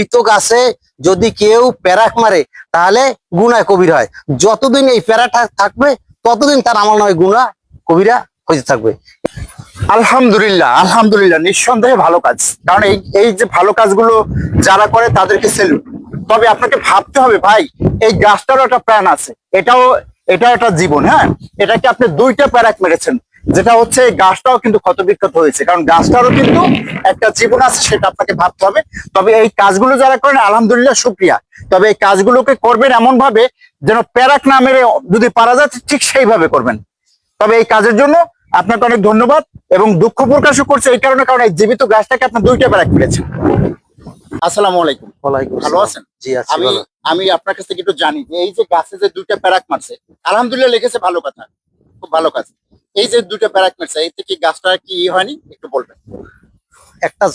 মৃত আছে, যদি কেউ প্যারাক মারে, তাহলে গুনায় কবির হয়। যতদিন এই প্যারাটা থাকবে, ততদিন তার আমল নয় গুণা কবিরা হইতে থাকবে। আলহামদুলিল্লাহ আলহামদুলিল্লাহ, নিঃসন্দেহে ভালো কাজ। কারণ এই এই যে ভালো কাজগুলো যারা করে, তাদেরকে সেলুট তবে আপনাকে ভাবতে হবে, ভাই, এই গাছটারও একটা প্রাণ আছে। এটাও এটাও একটা জীবন হ্যাঁ? এটাকে আপনি দুইটা প্যারাক মেরেছেন। যেটা হচ্ছে গাছটাও কিন্তু ক্ষতবিক্ষত হয়েছে। কারণ গাছটারও কিন্তু একটা জীবন আছে সেটা আপনাকে ভাবতে হবে। তবে এই কাজগুলো যারা করেন আলহামদুলিল্লাহ শুক্রিয়া। তবে এই কাজগুলোকে করবেন এমন ভাবে যেন প্যারাক না মেরে যদি পারা যায় ঠিক সেইভাবে করবেন। তবে এই কাজের জন্য আপনাকে অনেক ধন্যবাদ এবং দুঃখ প্রকাশও করছে এই কারণে কারণ এই জীবিত গাছটাকে আপনার দুইটা প্যারাক পেরেছেন আসসালামু আলাইকুম। ওয়ালাইকুম ভালো আছেন? জি আছি আমি আমি আপনার কাছ থেকে একটু জানি যে এই যে গাছে যে দুইটা প্যারাক মারছে আলহামদুলিল্লাহ লিখেছে ভালো কথা। খুব ভালো কাজ। এই যে দুটো প্যারাক মারছে এই থেকে গাছটা কি হয়নি? একটু বলবেন। একটা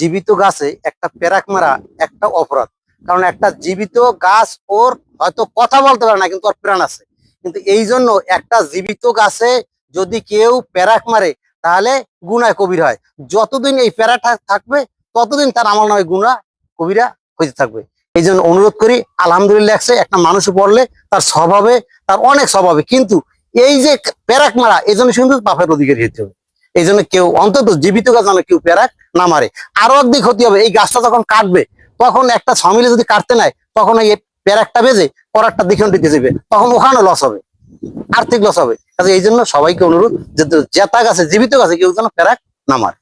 জীবিত গাছে একটা প্যারাক মারা একটা অপরাধ। কারণ একটা জীবিত গাছ ওর হয়তো কথা বলতে পারে না, কিন্তু ওর প্রাণ আছে। কিন্তু এই জন্য একটা জীবিত গাছে যদি কেউ প্যারাক মারে, তাহলে গুনায় কবির হয়। যতদিন এই প্যারাটা থাকবে, ততদিন তার আমল নয় গুণা কবিরা হইতে থাকবে। এই জন্য অনুরোধ করি, আলহামদুলিল্লাহ একটা মানুষ পড়লে তার স্বভাবে, তার অনেক স্বভাবে, কিন্তু এই যে প্যারাক মারা এই জন্য শুধু পাপের অধিকারী হতে হবে। এই জন্য কেউ অন্তত জীবিত গাছ যেন কেউ প্যারাক না মারে। আরও একদিক ক্ষতি হবে এই গাছটা যখন কাটবে তখন একটা সমিলে যদি কাটতে নেয় তখন এই প্যারাকটা বেজে দ্বিখণ্ডিত দিতে যাবে তখন ওখানে লস হবে আর্থিক লস হবে। কাজে এই জন্য সবাইকে অনুরোধ যে জেতা গাছে জীবিত গাছে কেউ যেন প্যারাক না মারে।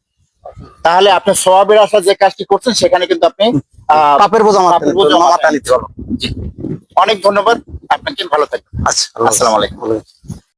তাহলে আপনার স্বভাবের আশা যে কাজটি করছেন সেখানে কিন্তু আপনি আহ, পাপের বোঝা মাথা নিতে পারো অনেক ধন্যবাদ আপনাকে ভালো থাকবেন। আচ্ছা আসসালামু। আলাইকুম।